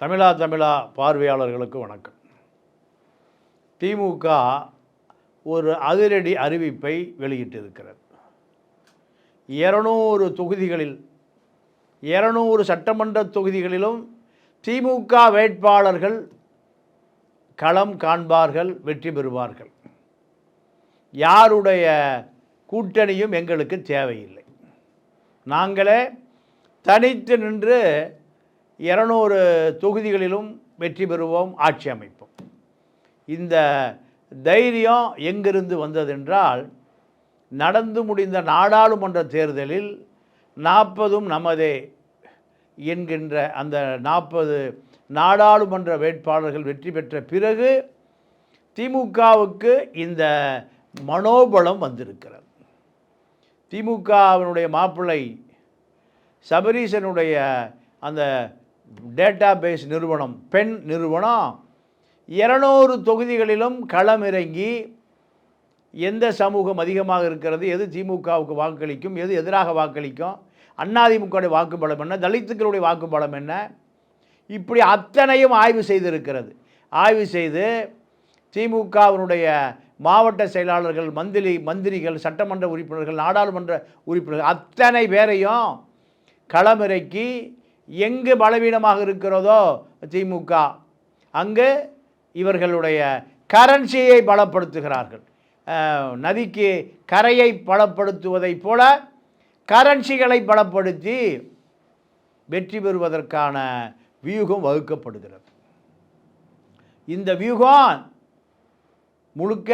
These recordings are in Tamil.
தமிழா தமிழா பார்வையாளர்களுக்கு வணக்கம். திமுக ஒரு அதிரடி அறிவிப்பை வெளியிட்டிருக்கிறது. இருநூறு தொகுதிகளில் இருநூறு சட்டமன்ற தொகுதிகளிலும் திமுக வேட்பாளர்கள் களம் காண்பார்கள் வெற்றி பெறுவார்கள். யாருடைய கூட்டணியும் எங்களுக்கு தேவையில்லை. நாங்களே தனித்து நின்று இரநூறு தொகுதிகளிலும் வெற்றி பெறுவோம் ஆட்சி அமைப்போம். இந்த தைரியம் எங்கிருந்து வந்ததென்றால் நடந்து முடிந்த நாடாளுமன்ற தேர்தலில் நாற்பதும் நமதே என்கின்ற அந்த நாற்பது நாடாளுமன்ற வேட்பாளர்கள் வெற்றி பெற்ற பிறகு திமுகவுக்கு இந்த மனோபலம் வந்திருக்கிறது. திமுகவினுடைய மாப்பிள்ளை சபரீசனுடைய அந்த டேட்டா பேஸ் நிறுவனம் பெண் நிறுவனம் இரநூறு தொகுதிகளிலும் களமிறங்கி எந்த சமூகம் அதிகமாக இருக்கிறது? எது திமுகவுக்கு வாக்களிக்கும்? எது எதிராக வாக்களிக்கும்? அண்ணாதிமுகவுடைய வாக்குப்பலம் என்ன? தலித்துக்களுடைய வாக்குப்பலம் என்ன? இப்படி அத்தனையும் ஆய்வு செய்திருக்கிறது. ஆய்வு செய்து திமுகவினுடைய மாவட்ட செயலாளர்கள் மந்திரி மந்திரிகள் சட்டமன்ற உறுப்பினர்கள் நாடாளுமன்ற உறுப்பினர்கள் அத்தனை பேரையும் களமிறக்கி எங்கு பலவீனமாக இருக்கிறதோ திமுக அங்கு இவர்களுடைய கரன்சியை பலப்படுத்துகிறார்கள். நதிக்கு கரையை பலப்படுத்துவதைப் போல கரன்சிகளை பலப்படுத்தி வெற்றி பெறுவதற்கான வியூகம் வகுக்கப்படுகிறது. இந்த வியூகம் முழுக்க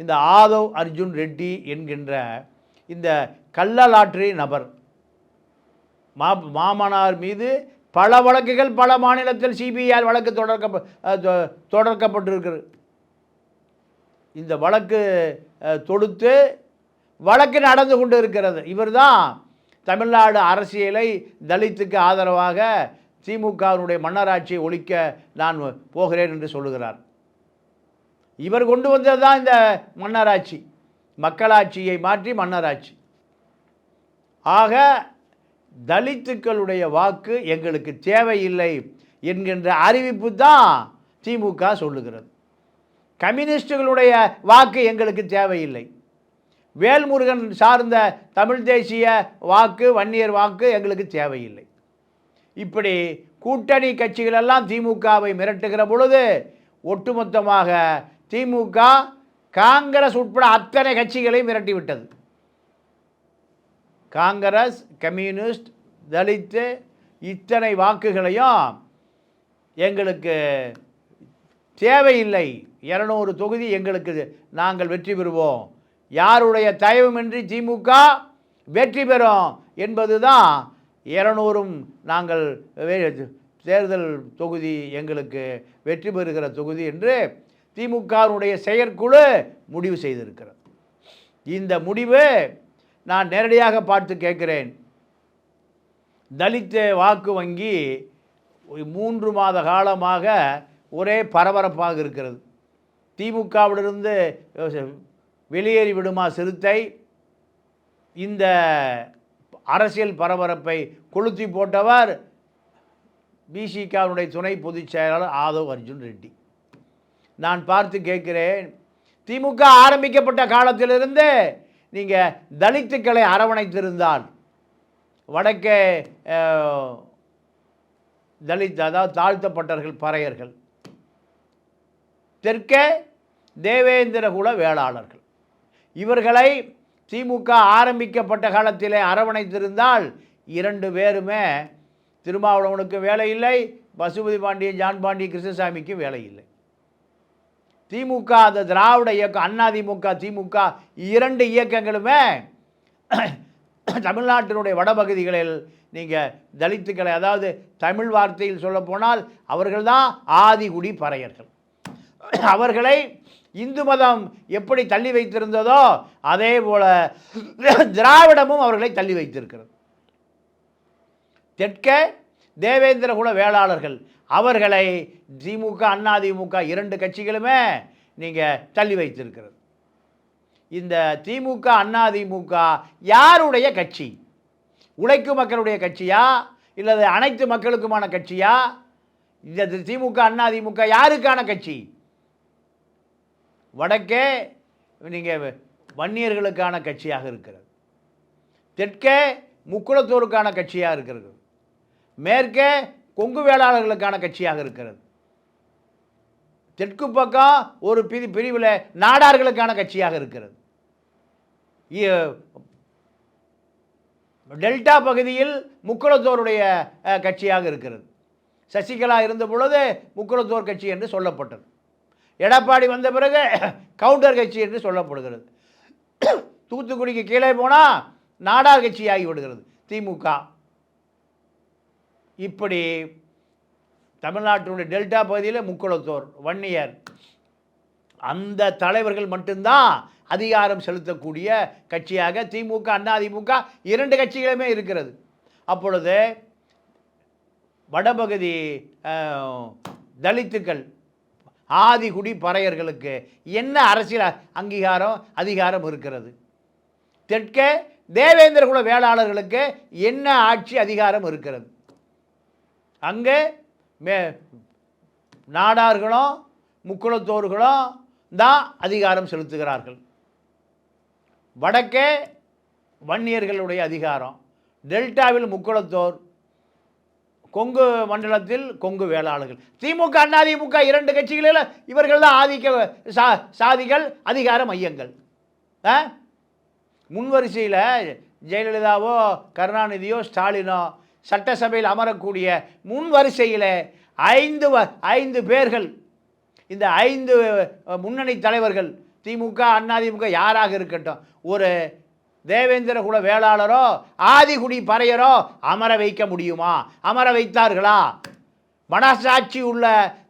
இந்த ஆதவ் அர்ஜுன் ரெட்டி என்கின்ற இந்த கள்ளலாற்றி நபர் மா மாமனார் மீது பல வழக்குகள் பல மாநிலத்தில் சிபிஐ வழக்கு தொடர்க்க தொடர்க்கப்பட்டிருக்கிறது. இந்த வழக்கு தொடுத்து வழக்கு நடந்து கொண்டு இருக்கிறது இவர்தான் தமிழ்நாடு அரசியலை தலித்துக்கு ஆதரவாக திமுகவினுடைய மன்னராட்சியை ஒழிக்க நான் போகிறேன் என்று சொல்லுகிறார். இவர் கொண்டு வந்தது தான் இந்த மன்னராட்சி. மக்களாட்சியை மாற்றி மன்னராட்சி. ஆக தலித்துக்களுடைய வாக்கு எங்களுக்கு தேவையில்லை என்கின்ற அறிவிப்பு தான் திமுக சொல்லுகிறது. கம்யூனிஸ்டுகளுடைய வாக்கு எங்களுக்கு தேவையில்லை. வேல்முருகன் சார்ந்த தமிழ் தேசிய வாக்கு வன்னியர் வாக்கு எங்களுக்கு தேவையில்லை. இப்படி கூட்டணி கட்சிகளெல்லாம் திமுகவை மிரட்டுகிற பொழுது ஒட்டுமொத்தமாக திமுக காங்கிரஸ் உட்பட அத்தனை கட்சிகளை மிரட்டிவிட்டது. காங்கிரஸ் கம்யூனிஸ்ட் தலித்து இத்தனை வாக்குகளையும் எங்களுக்கு தேவையில்லை. இரநூறு தொகுதி எங்களுக்கு நாங்கள் வெற்றி பெறுவோம். யாருடைய தயவுமின்றி திமுக வெற்றி பெறும் என்பது தான் இரநூறும் நாங்கள் தேர்தல் தொகுதி எங்களுக்கு வெற்றி பெறுகிற தொகுதி என்று திமுகவினுடைய செயற்குழு முடிவு செய்திருக்கிறது. இந்த முடிவு நான் நேரடியாக பார்த்து கேட்கிறேன். தலித் வாக்கு வங்கி மூன்று மாத காலமாக ஒரே பரபரப்பாக இருக்கிறது. திமுகவிலிருந்து வெளியேறி விடுமா சிறுத்தை? இந்த அரசியல் பரபரப்பை கொளுத்தி போட்டவர் பிசிகாவினுடைய துணை பொதுச் செயலாளர் ஆதவ் அர்ஜுன் ரெட்டி. நான் பார்த்து கேட்கிறேன் திமுக ஆரம்பிக்கப்பட்ட காலத்திலிருந்து நீங்கள் தலித்துக்களை அரவணைத்திருந்தால் வடக்கே தலித் அதாவது தாழ்த்தப்பட்டவர்கள் பறையர்கள். தெற்கே தேவேந்திரகுல வேளாளர்கள். இவர்களை திமுக ஆரம்பிக்கப்பட்ட காலத்திலே அரவணைத்திருந்தால் இரண்டு பேருமே திருமாவளவனுக்கு வேலை இல்லை பசுபதி பாண்டியன் ஜான் பாண்டிய கிருஷ்ணசாமிக்கும் வேலை இல்லை. திமுக அந்த திராவிட இயக்கம் அண்ணா திமுக திமுக இரண்டு இயக்கங்களுமே தமிழ்நாட்டினுடைய வடபகுதிகளில் நீங்கள் தலித்துக்களை அதாவது தமிழ் வார்த்தையில் சொல்லப்போனால் அவர்கள்தான் ஆதிகுடி பறையர்கள். அவர்களை இந்து மதம் எப்படி தள்ளி வைத்திருந்ததோ அதே போல திராவிடமும் அவர்களை தள்ளி வைத்திருக்கிறது. தெற்கே தேவேந்திரகுல வேளாளர்கள் அவர்களை திமுக அண்ணா திமுக இரண்டு கட்சிகளுமே நீங்கள் தள்ளி வைத்திருக்கிறது. இந்த திமுக அண்ணா திமுக யாருடைய கட்சி? உழைக்கும் மக்களுடைய கட்சியா? இல்லது அனைத்து மக்களுக்குமான கட்சியா? இந்த திமுக அண்ணா திமுக யாருக்கான கட்சி? வடக்கே நீங்கள் வன்னியர்களுக்கான கட்சியாக இருக்கிறது. தெற்கே முக்குளத்தோருக்கான கட்சியாக இருக்கிறது. மேற்கே கொங்கு வேளாளர்களுக்கான கட்சியாக இருக்கிறது. தெற்கு பக்கம் ஒரு பிரி பிரிவில் நாடார்களுக்கான கட்சியாக இருக்கிறது. டெல்டா பகுதியில் முக்குளத்தோருடைய கட்சியாக இருக்கிறது. சசிகலா இருந்த பொழுது முக்குளத்தோர் கட்சி என்று சொல்லப்பட்டது. எடப்பாடி வந்த பிறகு கவுண்டர் கட்சி என்று சொல்லப்படுகிறது. தூத்துக்குடிக்கு கீழே போனால் நாடார் கட்சியாகி விடுகிறது திமுக இப்படி தமிழ்நாட்டினுடைய டெல்டா பகுதியில் முக்குளத்தோர் வன்னியர். அந்த தலைவர்கள் மட்டும்தான் அதிகாரம் செலுத்தக்கூடிய கட்சியாக திமுக அண்ணா திமுக இரண்டு கட்சிகளுமே இருக்கிறது. அப்பொழுது வடபகுதி தலித்துக்கள் ஆதிகுடி பறையர்களுக்கு என்ன அரசியல் அங்கீகாரம் அதிகாரம் இருக்கிறது? தெற்கே தேவேந்திர குல வேளாளர்களுக்கு என்ன ஆட்சி அதிகாரம் இருக்கிறது? அங்கே மே நாடார்களும் முக்குளத்தோர்களும் தான் அதிகாரம் செலுத்துகிறார்கள். வடக்கே வன்னியர்களுடைய அதிகாரம் டெல்டாவில் முக்குளத்தோர் கொங்கு மண்டலத்தில் கொங்கு வேளாளர்கள். திமுக அண்ணா திமுக இரண்டு கட்சிகளில் இவர்கள் தான் ஆதிக்க சா சாதிகள் அதிகார மையங்கள். ஆ? முன்வரிசையில் ஜெயலலிதாவோ கருணாநிதியோ ஸ்டாலினோ சட்டசபையில் அமரக்கூடிய முன் வரிசையில் ஐந்து வ- ஐந்து பேர்கள் இந்த ஐந்து முன்னணி தலைவர்கள் திமுக அதிமுக யாராக இருக்கட்டும் ஒரு தேவேந்திர குல வேளாளரோ ஆதிகுடி பறையரோ அமர வைக்க முடியுமா? அமர வைத்தார்களா? மனசாட்சி உள்ள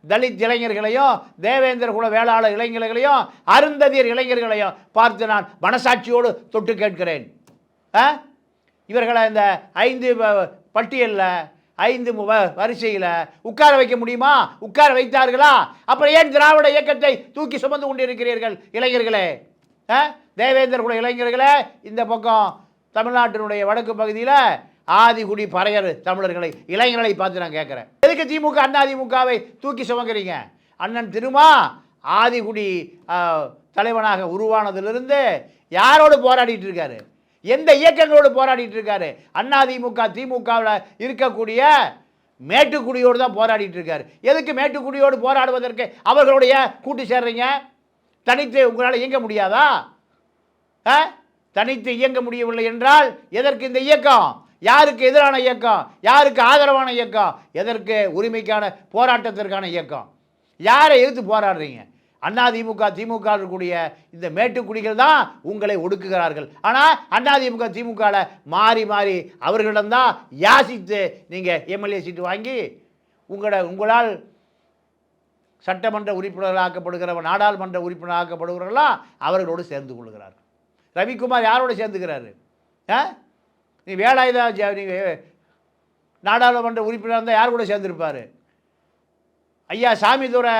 தலித் இளைஞர்களையும் தேவேந்திர குல வேளாளர் இளைஞர்களையும் அருந்ததியர் இளைஞர்களையும் பார்த்து நான் மனசாட்சியோடு தொட்டு கேட்கிறேன். ஆ? இவர்களை இந்த ஐந்து பட்டியலில் ஐந்து வரிசையில் உட்கார வைக்க முடியுமா? உட்கார வைத்தார்களா? அப்புறம் ஏன் திராவிட இயக்கத்தை தூக்கி சுமந்து கொண்டிருக்கிறீர்கள் இளைஞர்களே? ஆ? தேவேந்திர குல இளைஞர்களே இந்த பக்கம் தமிழ்நாட்டினுடைய வடக்கு பகுதியில் ஆதிகுடி பறையர் தமிழர்களை இளைஞர்களை பார்த்து நான் கேட்குறேன். எதுக்கு திமுக அண்ணா திமுகவை தூக்கி சுமக்கிறீங்க? அண்ணன் திருமா ஆதிகுடி தலைவனாக உருவானதிலிருந்து யாரோடு போராடிட்டு இருக்காரு? எந்த இயக்கங்களோடு போராடிட்டு இருக்காரு? அண்ணா திமுக திமுகவில் இருக்கக்கூடிய மேட்டுக்குடியோடு தான் போராடிட்டு இருக்காரு. எதுக்கு மேட்டுக்குடியோடு போராடுவதற்கு அவர்களுடைய கூட்டு சேர்றீங்க? தனித்து உங்களால் இயங்க முடியாதா? ஆ? தனித்து இயங்க முடியவில்லை என்றால் எதற்கு இந்த இயக்கம்? யாருக்கு எதிரான இயக்கம்? யாருக்கு ஆதரவான இயக்கம்? எதற்கு உரிமைக்கான போராட்டத்திற்கான இயக்கம்? யாரை எதிர்த்து போராடுறீங்க? அண்ணா திமுக திமுக இருக்கக்கூடிய இந்த மேட்டுக்குடிகள் தான் உங்களை ஒடுக்குகிறார்கள். ஆனால் அண்ணா திமுக திமுகவில் மாறி மாறி அவர்களிடம்தான் யாசித்து நீங்கள் எம்எல்ஏ சீட்டு வாங்கி உங்களோட உங்களால் சட்டமன்ற உறுப்பினர்களாக்கப்படுகிறவர் நாடாளுமன்ற உறுப்பினராக்கப்படுகிறவர்களா அவர்களோடு சேர்ந்து கொள்கிறார்கள். ரவிக்குமார் யாரோட சேர்ந்துக்கிறாரு? ஆ? நீ வேலாயுதா நீங்கள் நாடாளுமன்ற உறுப்பினர் இருந்தால் யார் கூட சேர்ந்துருப்பார்? ஐயா சாமிதுரை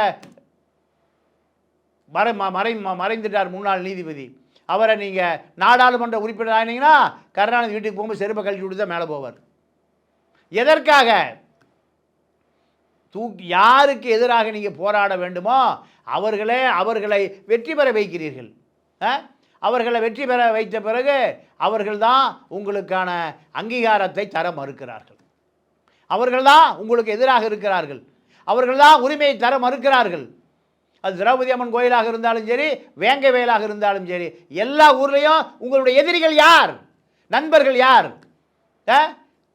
மறை ம- மறை ம- மறைந்துட்டார் முன்னாள் நீதிபதி. அவரை நீங்கள் நாடாளுமன்ற உறுப்பினர் ஆனீங்கன்னா கருணாநிதி வீட்டுக்கு போகும்போது செருப்பை கழட்டி விட்டு தான் மேலே போவார். எதற்காக? தூக்கி யாருக்கு எதிராக நீங்கள் போராட வேண்டுமோ அவர்களே அவர்களை வெற்றி பெற வைக்கிறீர்கள். ஆ? அவர்களை வெற்றி பெற வைத்த பிறகு அவர்கள்தான் உங்களுக்கான அங்கீகாரத்தை தர மறுக்கிறார்கள். அவர்கள்தான் உங்களுக்கு எதிராக இருக்கிறார்கள். அவர்கள்தான் உரிமையை தர மறுக்கிறார்கள். அது திரௌபதி அம்மன் கோயிலாக இருந்தாலும் சரி வேங்கை வயலாக இருந்தாலும் சரி எல்லா ஊர்லேயும் உங்களுடைய எதிரிகள் யார்? நண்பர்கள் யார்?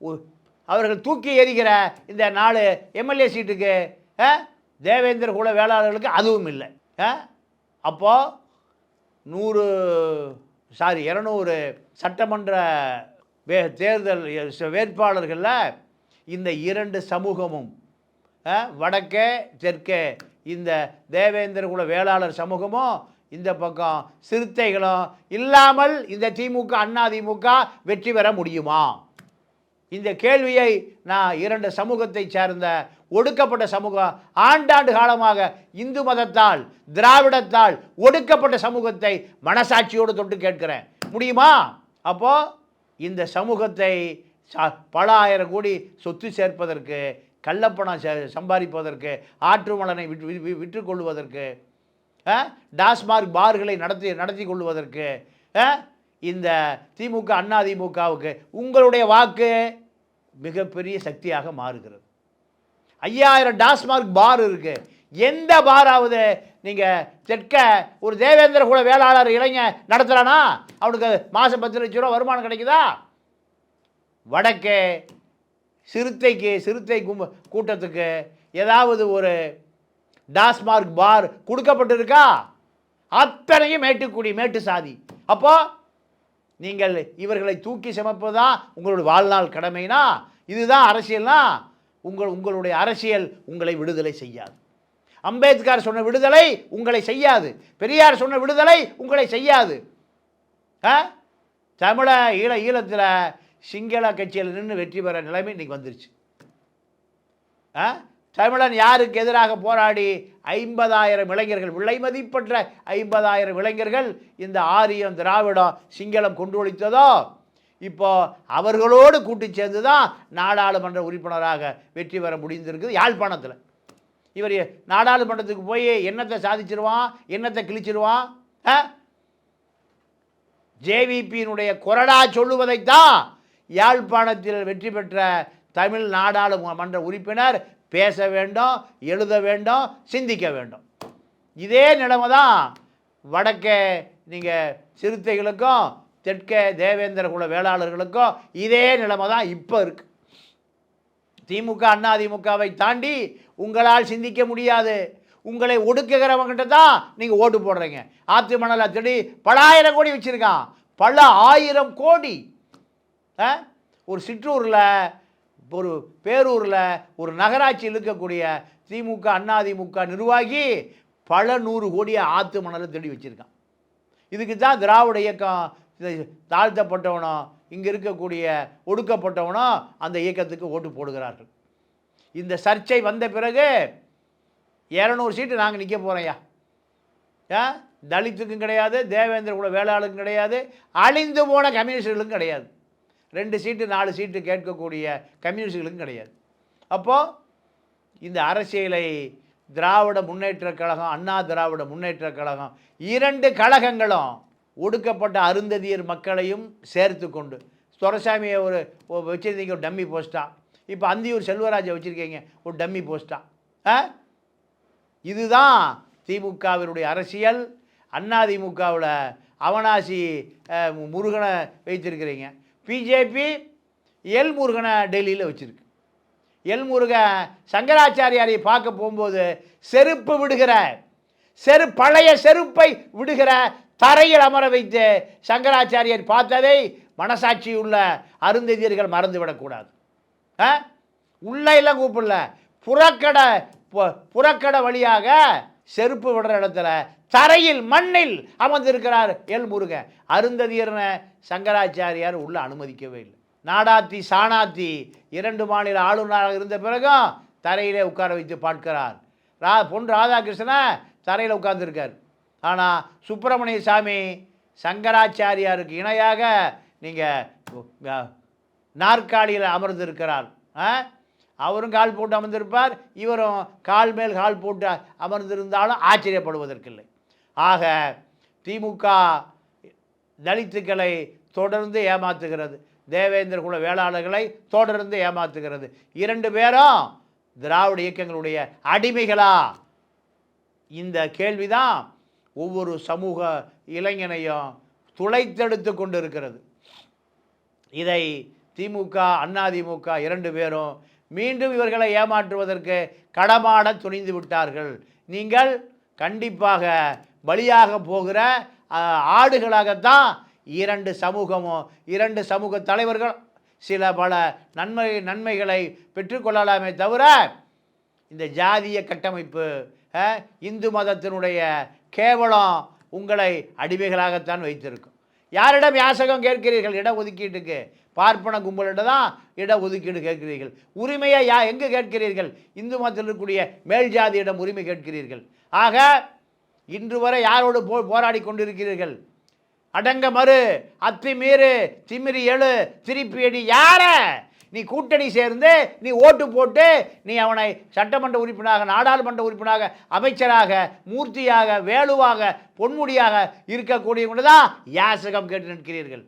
உ- அவர்கள் தூக்கி எறிகிற இந்த நாலு எம்எல்ஏ சீட்டுக்கு ஆ? தேவேந்திர குல வேளாளர்களுக்கு அதுவும் இல்லை. ஆ? நூறு சாரி இரநூறு சட்டமன்ற வே தேர்தல் வேட்பாளர்களில் இந்த இரண்டு சமூகமும் ஆ, வடக்கே தெற்கே இந்த தேவேந்திர குல வேளாளர் சமூகமும் இந்த பக்கம் சிறுத்தைகளும் இல்லாமல் இந்த திமுக அண்ணா திமுக வெற்றி பெற முடியுமா? இந்த கேள்வியை நான் இரண்டு சமூகத்தை சேர்ந்த ஒடுக்கப்பட்ட சமூகம் ஆண்டாண்டு காலமாக இந்து மதத்தால் திராவிடத்தால் ஒடுக்கப்பட்ட சமூகத்தை மனசாட்சியோடு தொட்டு கேட்கிறேன். முடியுமா? அப்போ இந்த சமூகத்தை பல ஆயிரம் கோடி சொத்து சேர்ப்பதற்கு கள்ளப்பணம் ச- சம்பாதிப்பதற்கு ஆற்று மலனை விற்று வி- கொள்வதற்கு டாஸ்மார்க் பார்களை நடத்தி நடத்தி கொள்வதற்கு ஆ? இந்த திமுக அண்ணா திமுகவுக்கு உங்களுடைய வாக்கு மிகப்பெரிய சக்தியாக மாறுகிறது. ஐயாயிரம் டாஸ்மார்க் பார் இருக்குது எந்த பாராவது நீங்கள் தெற்க ஒரு தேவேந்திர குல வேளாளர் இளைஞர் நடத்துகிறானா அவனுக்கு மாதம் பத்து லட்ச ரூபா வருமானம் கிடைக்குதா? வடக்கே சிறுத்தைக்கு சிறுத்தை கும்ப கூட்டத்துக்கு ஏதாவது ஒரு டாஸ்மார்க் பார் கொடுக்கப்பட்டிருக்கா? அத்தனையும் மேட்டுக்குடி மேட்டு சாதி. அப்போ நீங்கள் இவர்களை தூக்கி சுமப்பதுதான் உங்களுடைய வாழ்நாள் கடமைனா? இதுதான் அரசியல்னா? உங்கள் உங்களுடைய அரசியல் உங்களை விடுதலை செய்யாது. அம்பேத்கர் சொன்ன விடுதலை உங்களை செய்யாது. பெரியார் சொன்ன விடுதலை உங்களை செய்யாது. ஆ? தமிழ ஈழ ஈழத்தில் சிங்கள கட்சியில் நின்று வெற்றி பெற நிலைமை இன்னைக்கு வந்துருச்சு ஆ? தமிழன் யாருக்கு எதிராக போராடி ஐம்பதாயிரம் இளைஞர்கள் விலை மதிப்பற்ற ஐம்பதாயிரம் இளைஞர்கள் இந்த ஆரியம் திராவிடம் சிங்களம் கொண்டு ஒழித்ததோ இப்போ அவர்களோடு கூட்டி சேர்ந்து தான் நாடாளுமன்ற உறுப்பினராக வெற்றி பெற முடிந்திருக்குது யாழ்ப்பாணத்தில் இவர் நாடாளுமன்றத்துக்கு போய் என்னத்தை சாதிச்சிருவான் என்னத்தை கிழிச்சிருவான் ஆ? ஜேவிபியினுடைய கொரடா சொல்லுவதைத்தான் யாழ்ப்பாணத்தில் வெற்றி பெற்ற தமிழ் நாடாளுமன்ற உறுப்பினர் பேச வேண்டும் எழுத வேண்டும் சிந்திக்க வேண்டும். இதே நிலைமை தான் வடக்கே நீங்கள் சிறுத்தைகளுக்கும் தெற்கே தேவேந்திர குல வேளாளர்களுக்கும் இதே நிலைமை தான் இப்போ இருக்குது திமுக அண்ணா திமுகவை தாண்டி உங்களால் சிந்திக்க முடியாது. உங்களை ஒடுக்குகிறவங்கிட்ட தான் நீங்கள் ஓட்டு போடுறீங்க. ஆத்து மணலை திருடி பல ஆயிரம் கோடி வச்சுருக்கான். பல ஆயிரம் கோடி ஒரு சிற்றூரில் ஒரு பேரூரில் ஒரு நகராட்சியில் இருக்கக்கூடிய திமுக அண்ணா திமுக நிர்வாகி பல நூறு கோடியை ஆத்து மணலை தேடி வச்சுருக்கான். இதுக்கு தான் திராவிட இயக்கம் தாழ்த்தப்பட்டவனோ இங்கே இருக்கக்கூடிய ஒடுக்கப்பட்டவனோ அந்த இயக்கத்துக்கு ஓட்டு போடுகிறார்கள். இந்த சர்ச்சை வந்த பிறகு இரநூறு சீட்டு நாங்கள் நிற்க போகிறோம்யா ஆ? தலித்துக்கும் கிடையாது தேவேந்திர குல வேளாளுக்கும் கிடையாது அழிந்து போன கம்யூனிஸ்டுகளுக்கும் கிடையாது. ரெண்டு சீட்டு நாலு சீட்டு கேட்கக்கூடிய கம்யூனிஸ்டுகளுக்கும் கிடையாது. அப்போது இந்த அரசியலை திராவிட முன்னேற்ற கழகம் அண்ணா திராவிட முன்னேற்ற கழகம் இரண்டு கழகங்களும் ஒடுக்கப்பட்ட அருந்ததியர் மக்களையும் சேர்த்து கொண்டு துரசாமியை ஒரு வச்சுருந்தீங்க ஒரு டம்மி போஸ்ட்டாக இப்போ அந்தியூர் செல்வராஜை வச்சுருக்கீங்க ஒரு டம்மி போஸ்ட்டாக ஆ? இதுதான் திமுகவினுடைய அரசியல். அண்ணா திமுகவில் அவனாசி முருகனை வைத்திருக்கிறீங்க. பிஜேபி எல் முருகனை டெல்லியில் வச்சுருக்கு. எல் முருகன் சங்கராச்சாரியாரை பார்க்க போகும்போது செருப்பு விடுகிற செரு பழைய செருப்பை விடுகிற தரையில் அமர வைத்து சங்கராச்சாரியார் பார்த்ததை மனசாட்சி உள்ள அருந்ததியர்கள் மறந்துவிடக்கூடாது ஆ? உள்ள எல்லாம் கூப்பிடல. புறக்கடை புறக்கடை வழியாக செருப்பு விடுற இடத்துல தரையில் மண்ணில் அமர்ந்திருக்கிறார் எல் முருகன். அருந்ததியர்னு சங்கராச்சாரியார் உள்ள அனுமதிக்கவே இல்லை. நாடாத்தி சாணாத்தி இரண்டு மாநில ஆளுநராக இருந்த பிறகும் தரையிலே உட்கார வைத்து பார்க்கிறார். ரா பொன் ராதாகிருஷ்ணன் தரையில் உட்கார்ந்துருக்கார். ஆனால் சுப்பிரமணிய சாமி சங்கராச்சாரியாருக்கு இணையாக நீங்கள் நாற்காலியில் அமர்ந்திருக்கிறார். ஆ? அவரும் கால் போட்டு அமர்ந்திருப்பார் இவரும் கால் மேல் கால் போட்டு அமர்ந்திருந்தாலும் ஆச்சரியப்படுவதற்கில்லை. ஆக திமுக தலித்துக்களை தொடர்ந்து ஏமாத்துகிறது. தேவேந்திர குல வேளாளர்களை தொடர்ந்து ஏமாத்துகிறது. இரண்டு பேரும் திராவிட இயக்கங்களுடைய அடிமைகளா? இந்த கேள்விதான் ஒவ்வொரு சமூக இளைஞனையும் துளைத்தெடுத்து கொண்டு இருக்கிறது இதை திமுக அதிமுக இரண்டு பேரும் மீண்டும் இவர்களை ஏமாற்றுவதற்கு கடமாட துணிந்து விட்டார்கள். நீங்கள் கண்டிப்பாக பலியாக போகிற ஆடுகளாகத்தான் இரண்டு சமூகமும் இரண்டு சமூக தலைவர்கள் சில பல நன்மை நன்மைகளை பெற்றுக்கொள்ளலாமே தவிர இந்த ஜாதிய கட்டமைப்பு இந்து மதத்தினுடைய கேவலம் உங்களை அடிமைகளாகத்தான் வைத்திருக்கும். யாரிடம் யாசகம் கேட்கிறீர்கள்? இட ஒதுக்கீட்டுக்கு. பார்ப்பன கும்பலிடம் தான் இட ஒதுக்கீடு கேட்கிறீர்கள். உரிமையை யா எங்கே கேட்கிறீர்கள்? இந்து மதத்தில் இருக்கக்கூடிய மேல் ஜாதியிடம் உரிமை கேட்கிறீர்கள். ஆக இன்று வரை யாரோடு போ போராடி கொண்டிருக்கிறீர்கள்? அடங்க மறு. அத்தி மீறு திமிரி எழு திருப்பி அடி யார? நீ கூட்டணி சேர்ந்து நீ ஓட்டு போட்டு நீ அவனை சட்டமன்ற உறுப்பினராக நாடாளுமன்ற உறுப்பினராக அமைச்சராக மூர்த்தியாக வேலுவாக பொன்முடியாக இருக்கக்கூடியவங்க தான் யாசகம் கேட்டு நிற்கிறீர்கள்.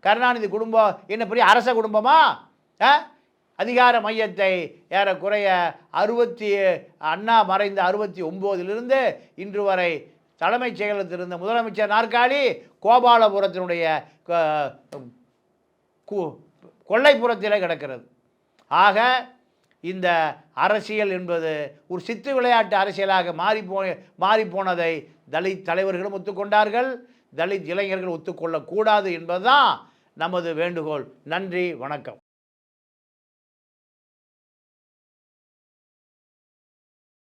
கருணாநிதி குடும்பம் என்ன பெரிய அரச குடும்பமா? ஆ? அதிகார மையத்தை ஏறக்குறைய அறுபத்தி அண்ணா மறைந்த அறுபத்தி ஒம்போதிலிருந்து இன்று வரை தலைமைச் செயலகத்தில் இருந்த முதலமைச்சர் நாற்காலி கோபாலபுரத்தினுடைய க- கொல்லைப்புறத்திலே கிடக்கிறது. ஆக இந்த அரசியல் என்பது ஒரு சித்து விளையாட்டு அரசியலாக மாறி மாறிப்போனதை தலித் தலைவர்களும் ஒத்துக்கொண்டார்கள். தலித் இளைஞர்கள் ஒத்துக்கொள்ளக்கூடாது என்பதுதான் நமது வேண்டுகோள். நன்றி வணக்கம்.